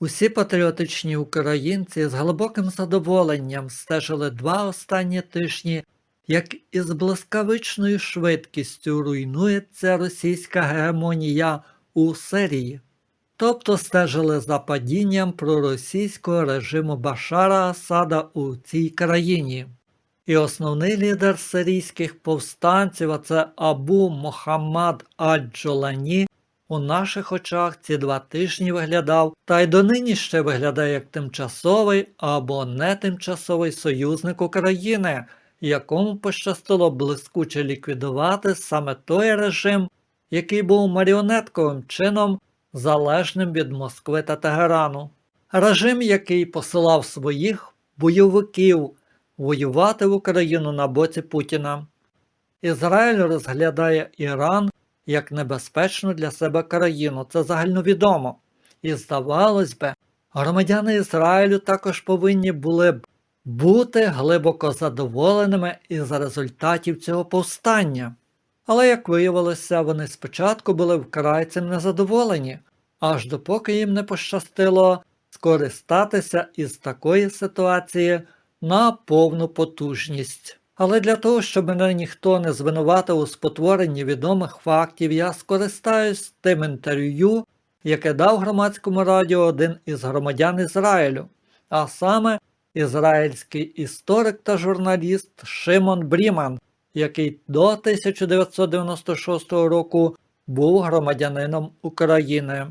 Усі патріотичні українці з глибоким задоволенням стежили два останні тижні, як із блискавичною швидкістю руйнується російська гегемонія у Сирії. Тобто стежили за падінням проросійського режиму Башара Асада у цій країні. І основний лідер сирійських повстанців, а це Абу Мохаммад Адж-Джолані, у наших очах ці два тижні виглядав, та й донині ще виглядає як тимчасовий або не тимчасовий союзник України, якому пощастило блискуче ліквідувати саме той режим, який був маріонетковим чином залежним від Москви та Тегерану. Режим, який посилав своїх бойовиків воювати в Україну на боці Путіна. Ізраїль розглядає Іран як небезпечну для себе країну, це загальновідомо. І здавалось би, громадяни Ізраїлю також повинні були б бути глибоко задоволеними із результатів цього повстання. Але, як виявилося, вони спочатку були вкрай цим незадоволені, аж допоки їм не пощастило скористатися із такої ситуації на повну потужність. Але для того, щоб мене ніхто не звинуватив у спотворенні відомих фактів, я скористаюсь тим інтерв'ю, яке дав громадському радіо один із громадян Ізраїлю, а саме ізраїльський історик та журналіст Шимон Бріман, який до 1996 року був громадянином України.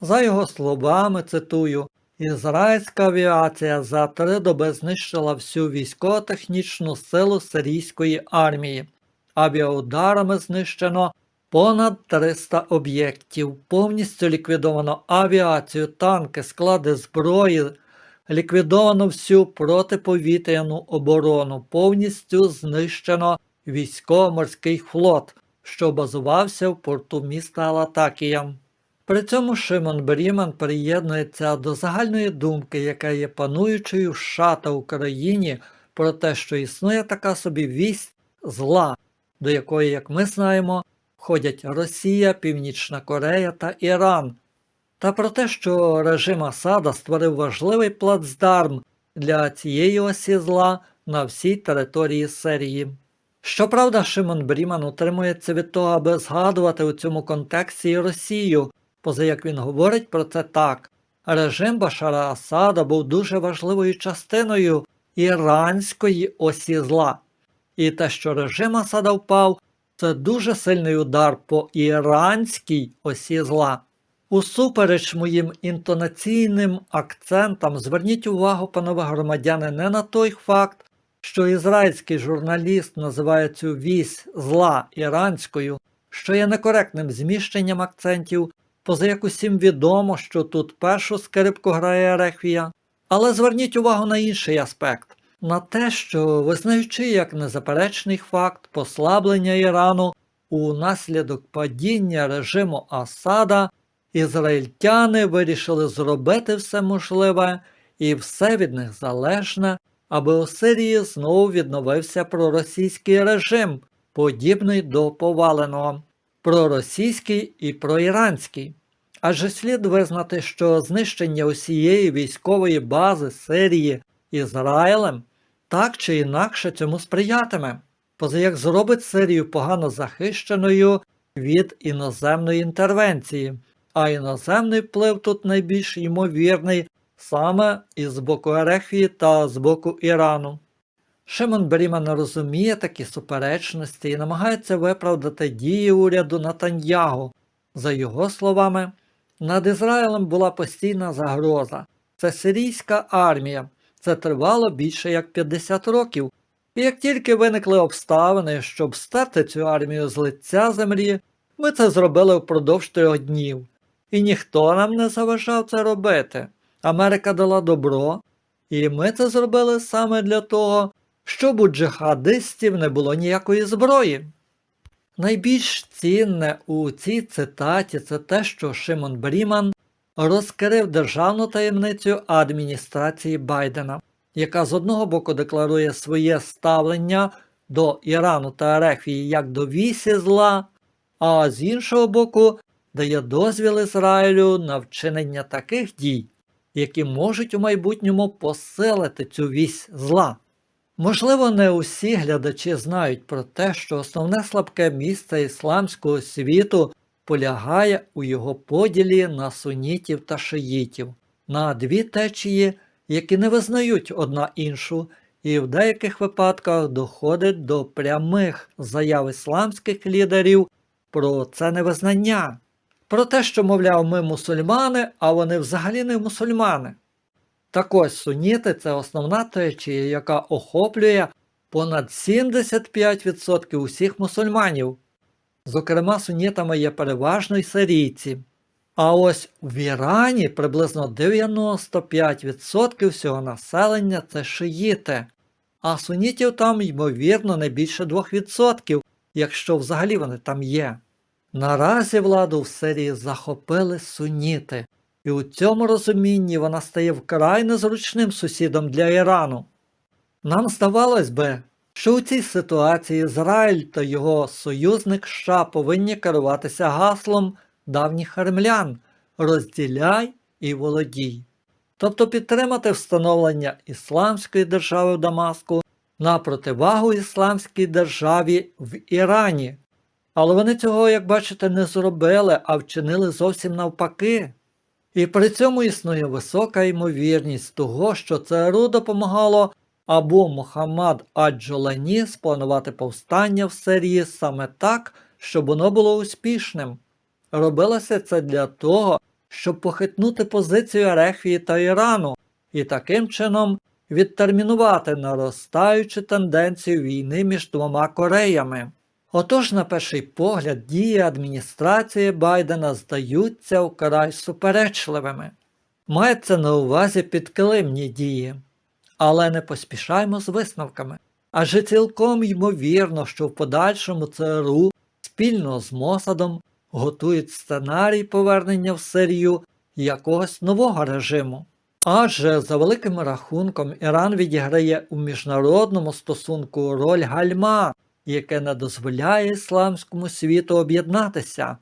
За його словами, цитую, Ізраїльська авіація за три доби знищила всю військово-технічну силу сирійської армії. Авіаударами знищено понад 300 об'єктів, повністю ліквідовано авіацію, танки, склади зброї, ліквідовано всю протиповітряну оборону, повністю знищено військово-морський флот, що базувався в порту міста Алатакія. При цьому Шимон Бріман приєднується до загальної думки, яка є пануючою в США та Україні про те, що існує така собі вість зла, до якої, як ми знаємо, входять Росія, Північна Корея та Іран, та про те, що режим Асада створив важливий плацдарм для цієї осі зла на всій території Сирії. Щоправда, Шимон Бріман утримується від того, аби згадувати у цьому контексті Росію, поза як він говорить про це так. Режим Башара Асада був дуже важливою частиною іранської осі зла. І те, що режим Асада впав, це дуже сильний удар по іранській осі зла. Усупереч моїм інтонаційним акцентам, зверніть увагу, панове громадяни, не на той факт, що ізраїльський журналіст називає цю вісь зла іранською, що є некоректним зміщенням акцентів, поза як усім відомо, що тут першу скрипку грає Рехвія. Але зверніть увагу на інший аспект, на те, що, визнаючи як незаперечний факт послаблення Ірану у наслідок падіння режиму Асада, ізраїльтяни вирішили зробити все можливе і все від них залежне, аби у Сирії знову відновився проросійський режим, подібний до поваленого, проросійський і проіранський. Адже слід визнати, що знищення усієї військової бази Сирії Ізраїлем так чи інакше цьому сприятиме, поза як зробить Сирію погано захищеною від іноземної інтервенції, а іноземний вплив тут найбільш ймовірний саме із боку Ерехвії та з боку Ірану. Шимон Бріман розуміє такі суперечності і намагається виправдати дії уряду Натаньягу. За його словами, над Ізраїлем була постійна загроза. Це сирійська армія. Це тривало більше як 50 років. І як тільки виникли обставини, щоб стерти цю армію з лиця землі, ми це зробили впродовж трьох днів. І ніхто нам не заважав це робити. Америка дала добро, і ми це зробили саме для того, щоб у джихадистів не було ніякої зброї. Найбільш цінне у цій цитаті це те, що Шимон Бріман розкрив державну таємницю адміністрації Байдена, яка з одного боку декларує своє ставлення до Ірану та Ерефії як до вісі зла, а з іншого боку дає дозвіл Ізраїлю на вчинення таких дій, які можуть у майбутньому посилити цю вісь зла. Можливо, не усі глядачі знають про те, що основне слабке місце ісламського світу полягає у його поділі на сунітів та шиїтів, на дві течії, які не визнають одна іншу, і в деяких випадках доходить до прямих заяв ісламських лідерів про це невизнання, про те, що, мовляв, ми мусульмани, а вони взагалі не мусульмани. Так ось суніти це основна течія, яка охоплює понад 75% усіх мусульманів. Зокрема, сунітами є переважно й сирійці. А ось в Ірані приблизно 95% всього населення це шиїти, а сунітів там, ймовірно, не більше 2%, якщо взагалі вони там є. Наразі владу в Сирії захопили суніти, і у цьому розумінні вона стає вкрай незручним сусідом для Ірану. Нам здавалось би, що у цій ситуації Ізраїль та його союзник США повинні керуватися гаслом давніх римлян розділяй і володій, тобто підтримати встановлення Ісламської держави в Дамаску на противагу Ісламській державі в Ірані. Але вони цього, як бачите, не зробили, а вчинили зовсім навпаки. І при цьому існує висока ймовірність того, що ЦРУ допомагало або Мохаммад Аджолані спланувати повстання в Сирії саме так, щоб воно було успішним. Робилося це для того, щоб похитнути позицію Ерехвії та Ірану і таким чином відтермінувати наростаючу тенденцію війни між двома Кореями. Отож, на перший погляд, дії адміністрації Байдена здаються вкрай суперечливими. Мається на увазі підкилимні дії. Але не поспішаймо з висновками. Адже цілком ймовірно, що в подальшому ЦРУ спільно з Мосадом готують сценарій повернення в Сирію якогось нового режиму. Адже за великим рахунком Іран відіграє у міжнародному стосунку роль гальма, яке не дозволяє ісламському світу об'єднатися.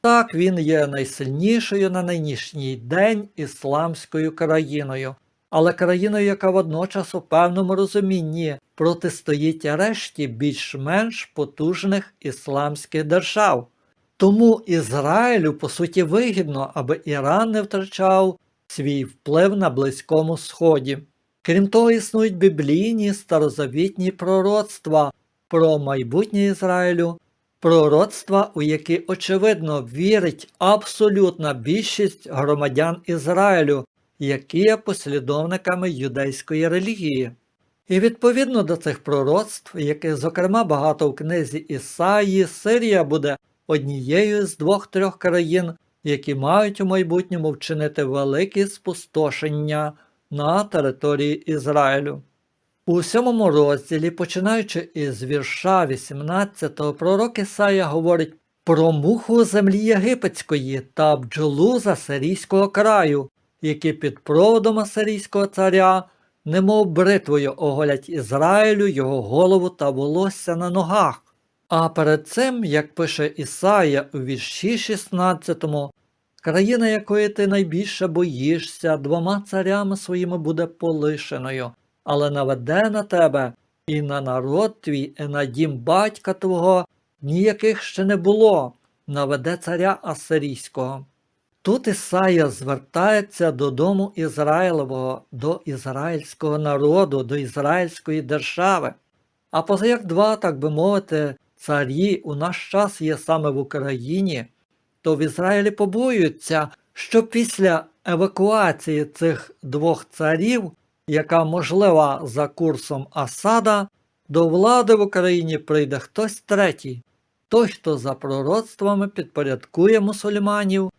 Так він є найсильнішою на нинішній день ісламською країною, але країною, яка водночас у певному розумінні протистоїть решті більш-менш потужних ісламських держав. Тому Ізраїлю по суті вигідно, аби Іран не втрачав свій вплив на Близькому Сході. Крім того, існують біблійні старозавітні пророцтва про майбутнє Ізраїлю, пророцтва, у які очевидно вірить абсолютна більшість громадян Ізраїлю, які є послідовниками юдейської релігії. І відповідно до цих пророцтв, яких зокрема багато в книзі Ісаї, Сирія буде однією з двох-трьох країн, які мають у майбутньому вчинити великі спустошення на території Ізраїлю. У сьомому розділі, починаючи із вірша 18, пророк Ісая говорить про муху землі єгипетської та бджолу з асирійського краю, які під проводом асирійського царя, немов бритвою оголять Ізраїлю його голову та волосся на ногах. А перед цим, як пише Ісая у вірші 16, країна, якої ти найбільше боїшся, двома царями своїми буде полишеною, але наведе на тебе і на народ твій, і на дім батька твого ніяких ще не було, наведе царя Асирійського. Тут Ісая звертається до дому Ізраїлевого, до ізраїльського народу, до ізраїльської держави. А позаяк два, так би мовити, царі у наш час є саме в Україні, то в Ізраїлі побоюються, що після евакуації цих двох царів, яка можлива за курсом Асада, до влади в Україні прийде хтось третій, той, хто за пророцтвами підпорядкує мусульманів,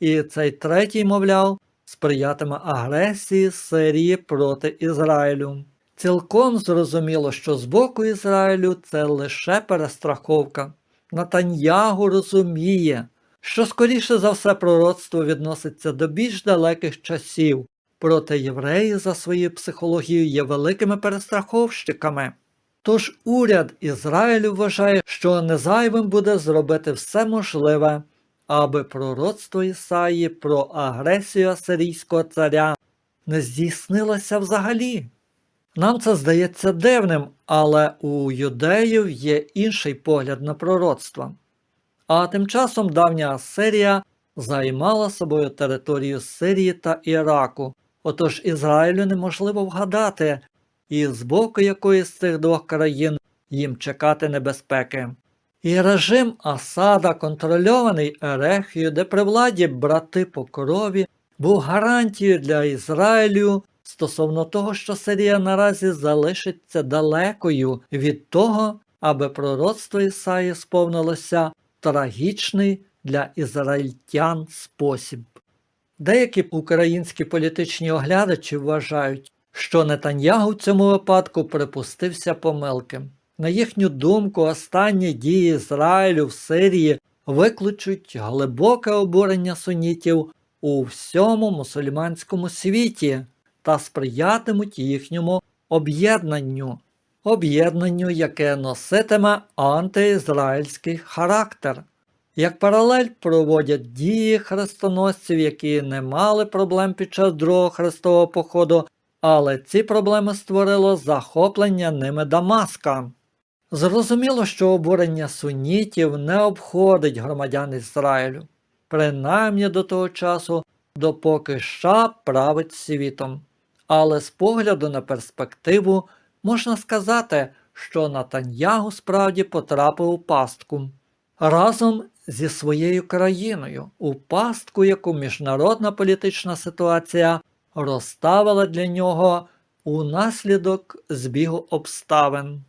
і цей третій, мовляв, сприятиме агресії Сирії проти Ізраїлю. Цілком зрозуміло, що з боку Ізраїлю це лише перестраховка. Натаньягу розуміє, що скоріше за все пророцтво відноситься до більш далеких часів, проте євреї за своєю психологією є великими перестраховщиками. Тож уряд Ізраїлю вважає, що незайвим буде зробити все можливе, аби пророцтво Ісаї про агресію асирійського царя не здійснилося взагалі. Нам це здається дивним, але у юдеїв є інший погляд на пророцтво. А тим часом давня Асирія займала собою територію Сирії та Іраку, отож Ізраїлю неможливо вгадати, і з боку якої з цих двох країн їм чекати небезпеки. І режим Асада, контрольований Ерехією, де при владі брати по крові, був гарантією для Ізраїлю стосовно того, що Сирія наразі залишиться далекою від того, аби пророцтво Ісаї сповнилося трагічний для ізраїльтян спосіб. Деякі українські політичні оглядачі вважають, що Нетаньягу в цьому випадку припустився помилки. На їхню думку, останні дії Ізраїлю в Сирії викличуть глибоке обурення сунітів у всьому мусульманському світі та сприятимуть їхньому об'єднанню, об'єднанню, яке носитиме антиізраїльський характер. Як паралель проводять дії хрестоносців, які не мали проблем під час другого хрестового походу, але ці проблеми створило захоплення ними Дамаска. Зрозуміло, що обурення сунітів не обходить громадян Ізраїлю, принаймні до того часу, допоки США править світом. Але з погляду на перспективу можна сказати, що Натаньягу справді потрапив у пастку разом зі своєю країною, у пастку, яку міжнародна політична ситуація розставила для нього унаслідок збігу обставин.